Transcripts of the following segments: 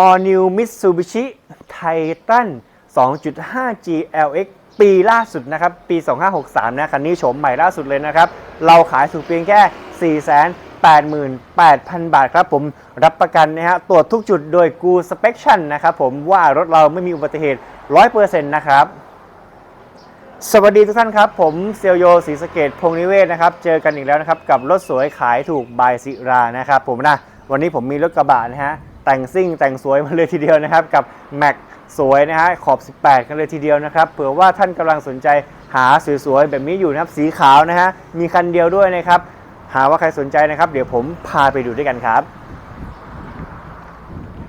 All New Mitsubishi Titan 2.5 GLX ปีล่าสุดนะครับ ปี 2563 นะคันนี้โฉมใหม่ล่าสุดเลยนะครับ เราขายถูกเพียงแค่ 488,000 บาทครับผม รับประกันนะฮะ ตรวจทุกจุดโดยกูสเป c ชั่นนะครับผมว่ารถเราไม่มีอุบัติเหตุ 100%นะครับสวัสดีทุกท่านครับ ผมเซียวโยศรีสะเกดพงษ์นิเวศนะครับ เจอกันอีกแล้วนะครับ กับรถสวยขายถูกบายสิรานะครับผมนะ วันนี้ผมมีรถกระบะนะฮะ แต่งซิ่งแต่งสวยมาเลยทีเดียวนะครับกับแม็กสวยนะฮะขอบ 18 กันเลยทีเดียวนะครับเผื่อว่าท่านกำลังสนใจหาสวยๆแบบนี้อยู่นะครับสีขาวนะฮะมีคันเดียวด้วยนะครับหาว่าใครสนใจนะครับ เดี๋ยวผมพาไปดูด้วยกันครับ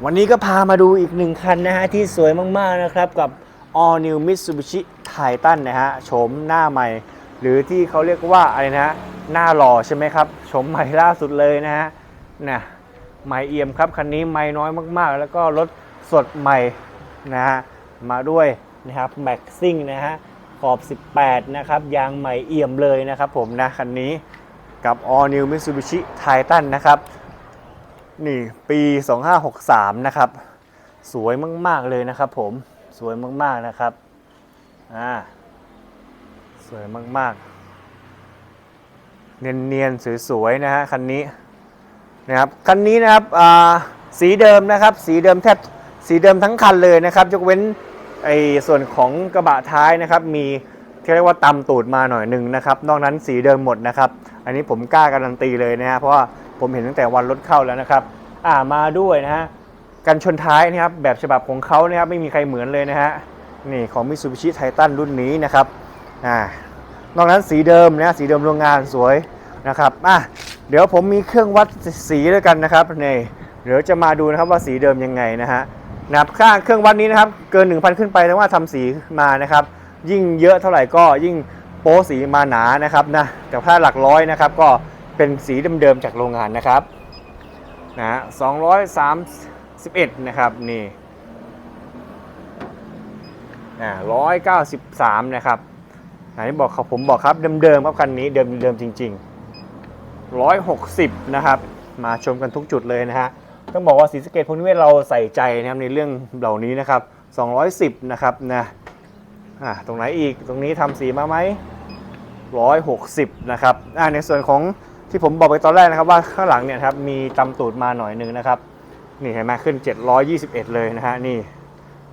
วันนี้ก็พามาดูอีกหนึ่งคันนะฮะที่สวยมากๆนะครับกับ All New Mitsubishi Titan นะฮะโฉมหน้าใหม่ หรือที่เขาเรียกว่าอะไรนะฮะหน้าหล่อใช่ไหมครับโฉมใหม่ล่าสุดเลยนะฮะนะ ใหม่เอี่ยมครับคันนี้ไม่น้อยมากๆ แล้วก็รถสดใหม่นะฮะมาด้วยนะครับแม็กซิ่งนะฮะขอบ 18 นะครับ ยางใหม่เอี่ยมเลยนะครับผมนะคันนี้กับ All New Mitsubishi Titan นะครับ นี่ปี 2563 นะครับ สวยมาก ๆ เลยนะครับผม สวยมากๆนะครับ อ่า สวยมาก ๆ เนียน ๆ สวย ๆ นะฮะคันนี้ นะครับคันนี้นะครับสีเดิมนะครับสีเดิมแทบสีเดิมทั้งคันเลยนะครับยกเว้นไอ้ส่วนของกระบะท้ายนะครับมีที่เรียกว่าตำตูดมาหน่อยหนึ่งนะครับนอกนั้นสีเดิมหมดนะครับอันนี้ผมกล้าการันตีเลยนะฮะเพราะว่าผมเห็นตั้งแต่วันรถเข้าแล้วนะครับอ่ามาด้วยนะฮะกันชนท้ายนะครับแบบฉบับของเขานะครับไม่มีใครเหมือนเลยนะฮะนี่ของ Mitsubishi Titan รุ่นนี้นะครับอ่านอกนั้นสีเดิมนะสีเดิมโรงงานสวยนะครับอะ เดี๋ยวผมมีเครื่องวัดสีด้วยกันนะครับนี่เดี๋ยวจะมาดูนะครับว่าสีเดิมยังไงนะฮะนะครับค่าเครื่องวัดนี้นะครับเกิน 1,000 ขึ้นไปแต่ว่าทำสีมานะครับ ยิ่งเยอะเท่าไหร่ก็ยิ่งโป๊สีมาหนานะครับนะแต่ถ้าหลักร้อยนะครับก็เป็นสีเดิมๆจากโรงงานนะครับนะฮะ231นะครับนี่อ่า193นะครับอันนี้บอกครับผมบอกครับเดิมๆครับคันนี้เดิมเดิมจริง ๆ 160 นะครับ มาชมกันทุกจุดเลยนะฮะ ต้องบอกว่าสีสเกตพวกนี้เราใส่ใจนะครับในเรื่องเหล่านี้นะครับ 210 นะครับนะอ่าตรงไหนอีกตรงนี้ทำสีมาไหม160 นะครับอ่าในส่วนของที่ผมบอกไปตอนแรกนะครับว่าข้างหลังเนี่ยครับมีตำตูดมาหน่อยหนึ่งนะครับ นี่เห็นไหมขึ้น 721 เลยนะฮะนี่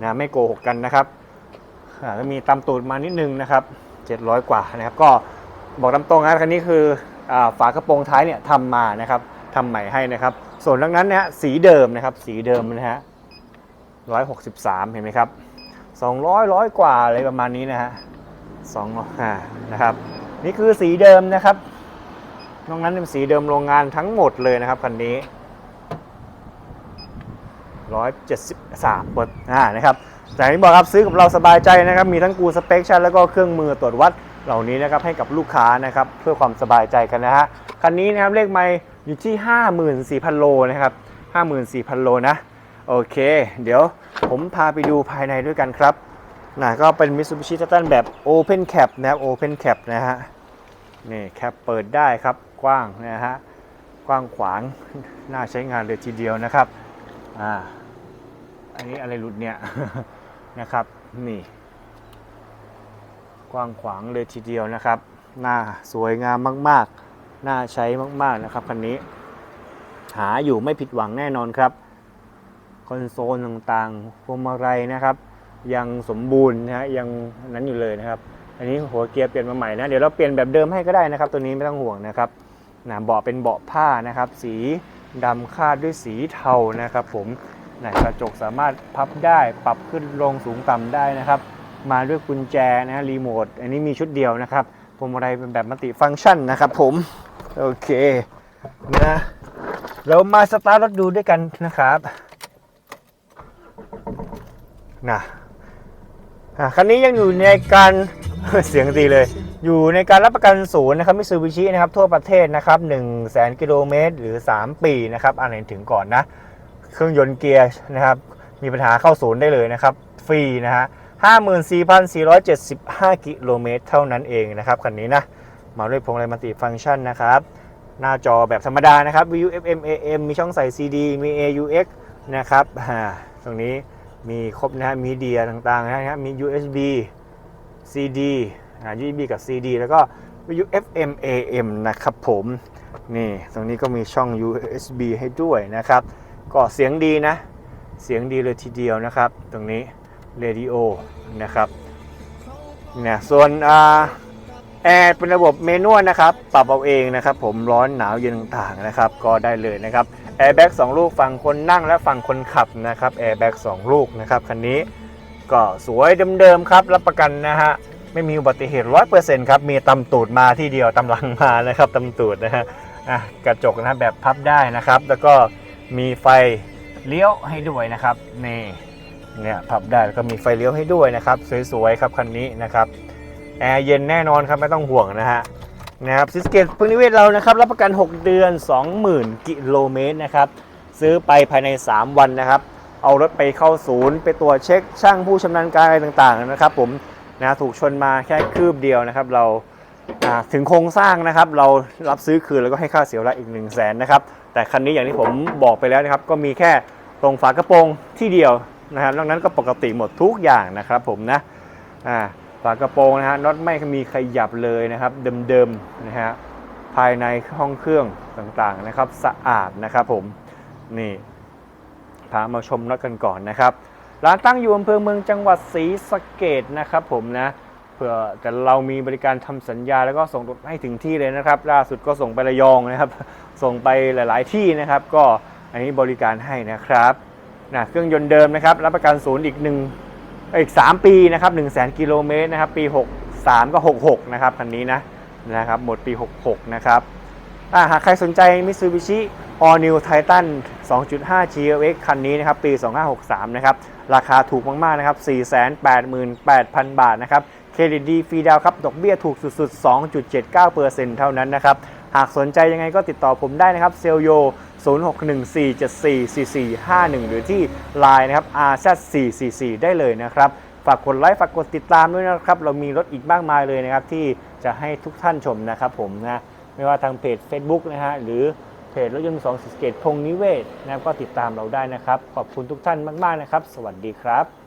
นะไม่โกหกกันนะครับอ่าแล้วมีตำตูดมานิดนึงนะครับ 700 กว่านะครับ ก็บอกตามตรงนะคันนี้คือ ฝากระโปรงท้ายเนี่ยทำมานะครับทำใหม่ให้นะครับ ส่วนดังนั้นนะฮะสีเดิมนะครับ สีเดิมนะฮะ163เห็นไหมครับ200ร้อยร้อยกว่าอะไรประมาณนี้นะฮะสองอ่านะครับ นี่คือสีเดิมนะครับนอกนั้นเป็นสีเดิมโรงงานทั้งหมดเลยนะครับคันนี้173บสามบทอ่านะครับแต่ที่บอกครับซื้อกับเราสบายใจนะครับ มีทั้งกูสเปคชั่นแล้วก็เครื่องมือตรวจวัด เหล่านี้นะครับให้กับลูกค้านะครับเพื่อความสบายใจกันนะฮะคันนี้นะครับเลขไม่อยู่ที่ 54,000 โลนะครับ54,000 โลนะโอเค เดี๋ยวผมพาไปดูภายในด้วยกันครับนะก็เป็น Mitsubishi Titan แบบ Open Cap นะครับ Open Cap นะฮะนี่แคปเปิดได้ครับกว้างนะฮะกว้างขวางน่าใช้งานเลยทีเดียวนะครับอ่าอันนี้อะไรหลุดเนี่ยนะครับนี่ กว้างขวางเลยทีเดียวนะครับ หน้าสวยงามมากๆ น่าใช้มากๆนะครับคันนี้ หาอยู่ไม่ผิดหวังแน่นอนครับ คอนโซลต่างๆพวงมาลัยนะครับ ยังสมบูรณ์นะฮะยังนั้นอยู่เลยนะครับ อันนี้หัวเกียร์เปลี่ยนมาใหม่นะ เดี๋ยวเราเปลี่ยนแบบเดิมให้ก็ได้นะครับ ตัวนี้ไม่ต้องห่วงนะครับนะเบาะเป็นเบาะผ้านะครับ สีดำคาดด้วยสีเทานะครับ ผมนะกระจกสามารถพับได้ปรับขึ้นลงสูงต่ำได้นะครับ มาด้วยกุญแจนะรีโมทอันนี้มีชุดเดียวนะครับพวงมาลัยเป็นแบบมัลติฟังก์ชันนะครับผม โอเคนะเรามาสตาร์ทรถดูด้วยกันนะครับนะคันนี้ยังอยู่ในการเสียงดีเลย อยู่ในการรับประกันศูนย์นะครับมิซูบิชินะครับทั่วประเทศนะครับ1 0 0 0 0 0กิโลเมตรหรือ 3 ปีนะครับอ่านถึงก่อนนะ เครื่องยนต์เกียร์นะครับ มีปัญหาเข้าศูนย์ได้เลยนะครับ ฟรีนะฮะ 54,475 กิโลเมตรเท่านั้นเองนะครับคันนี้นะมาด้วยพวงมาลัยมัลติฟังก์ชันนะครับ หน้าจอแบบธรรมดานะครับ VU FM AM มีช่องใส่ CD มี AUX นะครับตรงนี้มีครบนะฮะมีเดียต่างๆนะฮะมี USB CD อ่า USB กับ CD แล้วก็วิทยุ FM AM นะครับผมนี่ตรงนี้ก็มีช่อง USB ให้ด้วยนะครับ ก็เสียงดีนะ เสียงดีเลยทีเดียวนะครับ ตรงนี้ เรดิโอนะครับเนี่ยส่วนอแอร์เป็นระบบเมนวลนะครับ ปรับเอาเองนะครับ ผมร้อนหนาวเย็นต่างๆนะครับ ก็ได้เลยนะครับแอร์แบ็กสลูกฝั่งคนนั่งและฝั่งคนขับนะครับแอร์แบ็กสลูกนะครับคันนี้ก็สวยเดิมๆครับ รับประกันนะฮะไม่มีอุบัติเหตุร้อยเปอร์เซ็นต์ครับ มีตำตูดมาที่เดียวตำลังมานะครับตำตูดนะฮะอะกระจกนะแบบพับได้นะครับ แล้วก็มีไฟเลี้ยวให้ด้วยนะครับนี่ เนี่ยพับได้แล้วก็มีไฟเลี้ยวให้ด้วยนะครับสวยๆครับคันนี้นะครับแอร์เย็นแน่นอนครับไม่ต้องห่วงนะฮะนะครับซิสเกตพึ่งนิเวศเรานะครับรับประกัน 6 เดือน 20,000 กิโลเมตรนะครับซื้อไปภายใน 3 วันนะครับเอารถไปเข้าศูนย์ ไปตรวจเช็ค ช่างผู้ชำนาญการอะไรต่างๆนะครับผมนะถูกชนมาแค่คืบเดียวนะครับ เราถึงโครงสร้างนะครับ เรารับซื้อคืนแล้วก็ให้ค่าเสียเวลาอีก 1 0 0 0 0แสนนะครับแต่คันนี้อย่างที่ผมบอกไปแล้วนะครับก็มีแค่ตรงฝากระโปรงที่เดียว นะฮะนอกนั้นก็ปกติหมดทุกอย่างนะครับผมนะอ่าฝากระโปรงนะฮะน็อตไม่มีขยับเลยนะครับเดิมๆนะฮะภายในห้องเครื่องต่างๆนะครับสะอาดนะครับผมนี่พามาชมน็อตกันก่อนนะครับร้านตั้งอยู่อำเภอเมืองจังหวัดศรีสะเกดนะครับผมนะเพื่อแต่เรามีบริการทำสัญญาแล้วก็ส่งรถให้ถึงที่เลยนะครับ ล่าสุดก็ส่งไประยองนะครับ ส่งไปหลาย ๆ ที่นะครับ ก็อันนี้บริการให้นะครับ นะเครื่องยนต์เดิมนะครับรับประกันศูนย์อีกหนึ่งอีก 3 ปีนะครับ1 0 0 0 0กิโลเมตรนะครับปี 63 ก็ 66 นะครับคันนี้นะนะครับหมดปี 66 นะครับหากใครสนใจ Mitsubishi All New Titan 2.5 GLX คันนี้นะครับปี 2563 นะครับราคาถูกมาก ๆ นะครับ 488,000 บาทนะครับเครดิตดีฟรีดาวครับ ดอกเบี้ยถูกสุด ๆ 2.79%เท่านั้นนะครับ หากสนใจยังไงก็ติดต่อผมได้นะครับเซลโย 0614744451 หรือที่ Line นะครับ RZ444 ได้เลยนะครับ ฝากกดไลค์ฝากกดติดตามด้วยนะครับ เรามีรถอีกมากมายเลยนะครับ ที่จะให้ทุกท่านชมนะครับผมนะไม่ว่าทางเพจ Facebook นะฮะหรือเพจรถยนต์2สิสเกตพงนิเวศนะครับก็ติดตามเราได้นะครับ ขอบคุณทุกท่านมาก ๆ นะครับ สวัสดีครับ